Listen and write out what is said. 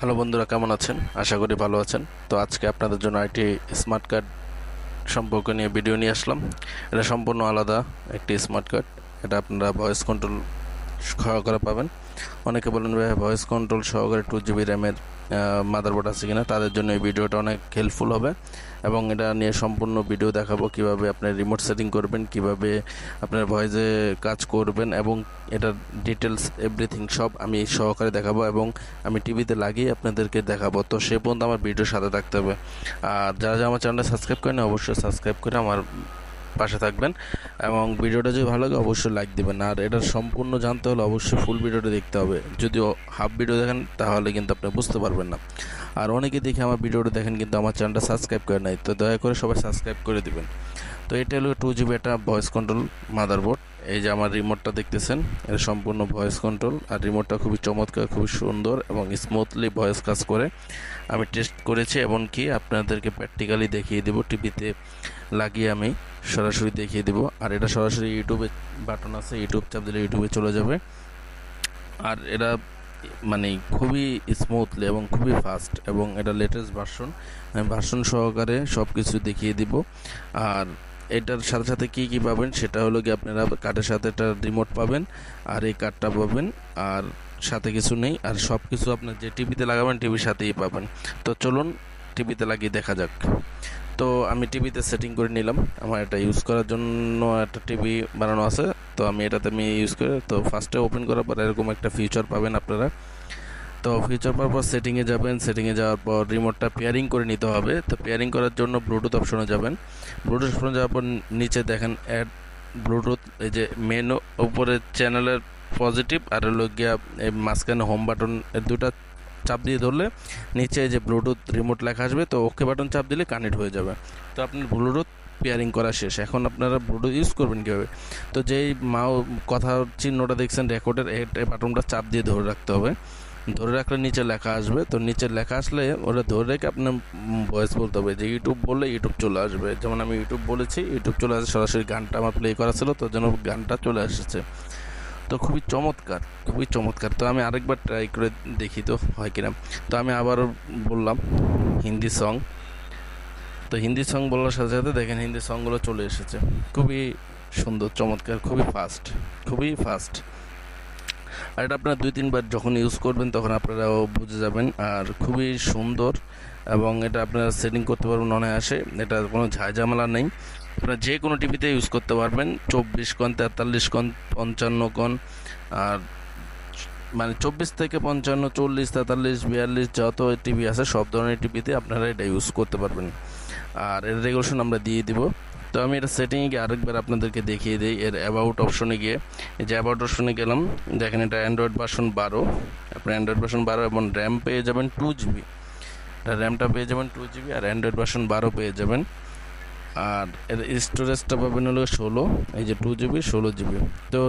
Hello বন্ধুরা, কেমন আছেন? আশা করি ভালো আছেন। তো আজকে আপনাদের জন্য একটি স্মার্ট কার্ড সম্পর্কে নিয়ে ভিডিও নিয়ে আসলাম। এটা সম্পূর্ণ আলাদা একটি স্মার্ট কার্ড। এটা আপনারা ভয়েস কন্ট্রোল সহকারে পাবেন। অনেকে বলেন ভাই ভয়েস কন্ট্রোল সহকারে টু জিবি র্যামের মাদারবোর্ড আছে কিনা? তাদের জন্য এই ভিডিওটা অনেক হেল্পফুল হবে এবং এটা নিয়ে সম্পূর্ণ ভিডিও দেখাবো কীভাবে আপনি রিমোট সেটিং করবেন, কীভাবে আপনার ভয়েসে কাজ করবেন এবং এটার ডিটেলস এভরিথিং সব আমি সহকারে দেখাবো এবং আমি টিভিতে লাগিয়ে আপনাদেরকে দেখাবো। তো সে পর্যন্ত আমার ভিডিওর সাথে থাকতে হবে। আর যারা যারা আমার চ্যানেলটা সাবস্ক্রাইব করেন অবশ্যই সাবস্ক্রাইব করে আমার পাশে থাকবেন এবং ভিডিওটা যদি ভালো লাগে অবশ্যই লাইক দিবেন। আর এটার সম্পূর্ণ জানতে হলে অবশ্যই ফুল ভিডিওটা দেখতে হবে। যদিও হাফ ভিডিও দেখেন, তাহলে কিন্তু আপনি বুঝতে পারবেন না। আর অনেকে দেখে আমার ভিডিওটা দেখেন, কিন্তু আমার চ্যানেলটা সাবস্ক্রাইব করে নাই। তো দয়া করে সবাই সাবস্ক্রাইব করে দিবেন। তো এটা হলো টু জিবি একটা ভয়েস কন্ট্রোল মাদারবোর্ড এই যে আমার রিমোটটা দেখতেছেন, এটা সম্পূর্ণ ভয়েস কন্ট্রোল আর রিমোটটা খুবই চমৎকার, খুবই সুন্দর এবং স্মুথলি ভয়েস কাজ করে। আমি টেস্ট করেছি এমনকি আপনাদেরকে প্র্যাকটিক্যালি দেখিয়ে দেবো টিভিতে লাগিয়ে আমি। সরাসরি দেখিয়ে দেবো। আর এটা সরাসরি ইউটিউবে বাটন আছে, ইউটিউব চাপ দিলে ইউটিউবে চলে যাবে। আর এটা মানে খুবই স্মুথলি এবং খুবই ফাস্ট এবং এটা লেটেস্ট ভার্সন আমি ভার্সন সহকারে সব কিছু দেখিয়ে দিব। আর এটার সাথে সাথে কী কী পাবেন সেটা হলো কি আপনারা কার্ডের সাথে একটা রিমোট পাবেন, আর এই কার্ডটা পাবেন, আর সাথে কিছু নেই। আর সব কিছু আপনার যে টিভিতে লাগাবেন টিভির সাথেই পাবেন। তো চলুন টিভিতে লাগিয়ে দেখা যাক। তো আমি টিভিতে সেটিং করে নিলাম। আমার এটা ইউজ করার জন্য একটা টিভি বানানো আছে। তো আমি এটাতে আমি ইউজ করে, তো ফার্স্টে ওপেন করার পর এরকম একটা ফিচার পাবেন আপনারা। তো ফিচার পাওয়ার পর সেটিংয়ে যাবেন। সেটিংয়ে যাওয়ার পর রিমোটটা পেয়ারিং করে নিতে হবে। তো পেয়ারিং করার জন্য ব্লুটুথ অপশনে যাবেন। ব্লুটুথ অপশনে যাওয়ার পর নিচে দেখেন অ্যাড ব্লুটুথ এই যে মেনু উপরে চ্যানেলের পজিটিভ আর হলো গিয়া মাঝখানে হোম বাটন দুটা চাপ দিয়ে ধরলে নিচে যে ব্লুটুথ রিমোট লেখা আসবে, তো ওকে বাটন চাপ দিলে কানেক্ট হয়ে যাবে। তো আপনার ব্লুটুথ পেয়ারিং করা শেষ। এখন আপনারা ব্লুটুথ ইউজ করবেন কীভাবে? তো যেই মাও কথার চিহ্নটা দেখছেন রেকর্ডের এই বাটনটা চাপ দিয়ে ধরে রাখতে হবে। ধরে রাখলে নিচে লেখা আসবে। তো নিচে লেখা আসলে ওটা ধরে রেখে আপনার ভয়েস বলতে হবে। যে ইউটিউব বললে ইউটিউব চলে আসবে। যেমন আমি ইউটিউব বলেছি ইউটিউব চলে আসে সরাসরি গানটা আমার প্লে করা ছিল, তো যেন গানটা চলে এসেছে। তো খুবই চমৎকার খুবই চমৎকার। তো আমি আরেকবার ট্রাই করে দেখি তো হয় কিনা। তো আমি আবারও বললাম, হিন্দি সং তো হিন্দি সং বলার সাথে সাথে দেখেন হিন্দি সংগুলো চলে এসেছে। খুবই সুন্দর, চমৎকার, খুবই ফাস্ট খুবই ফাস্ট আর এটা আপনারা দুই, তিনবার যখন ইউজ করবেন তখন আপনারাও বুঝে যাবেন। আর খুবই সুন্দর এবং এটা আপনারা সেটিং করতে পারবেন অনায়াসে। এটা কোনো ঝামেলা নেই। আপনারা যে কোনো টিভিতে ইউজ করতে পারবেন। চব্বিশ কন, তেতাল্লিশ কন, পঞ্চান্ন কন, আর মানে চব্বিশ থেকে পঞ্চান্ন, চল্লিশ, তেতাল্লিশ, বিয়াল্লিশ যত টিভি আছে, সব ধরনের টিভিতে আপনারা এটা ইউজ করতে পারবেন। আর এর রেগুলেশন আমরা দিয়ে দিব। তো আমি এটা সেটিংয়ে গিয়ে আরেকবার আপনাদেরকে দেখিয়ে দিই। এর অ্যাবাউট অপশনে গিয়ে এই যে অ্যাবাউট অপশনে গেলাম, দেখেন এটা অ্যান্ড্রয়েড ভার্সন বারো। আপনি অ্যান্ড্রয়েড ভার্সন বারো এবং র্যাম পেয়ে যাবেন টু জিবি র্যামটা পেয়ে যাবেন টু জিবি আর অ্যান্ড্রয়েড ভার্সন বারো পেয়ে যাবেন। আর এর স্টোরেজটা পাবেন হলো ষোলো এই যে টু জিবি ষোলো জিবি তো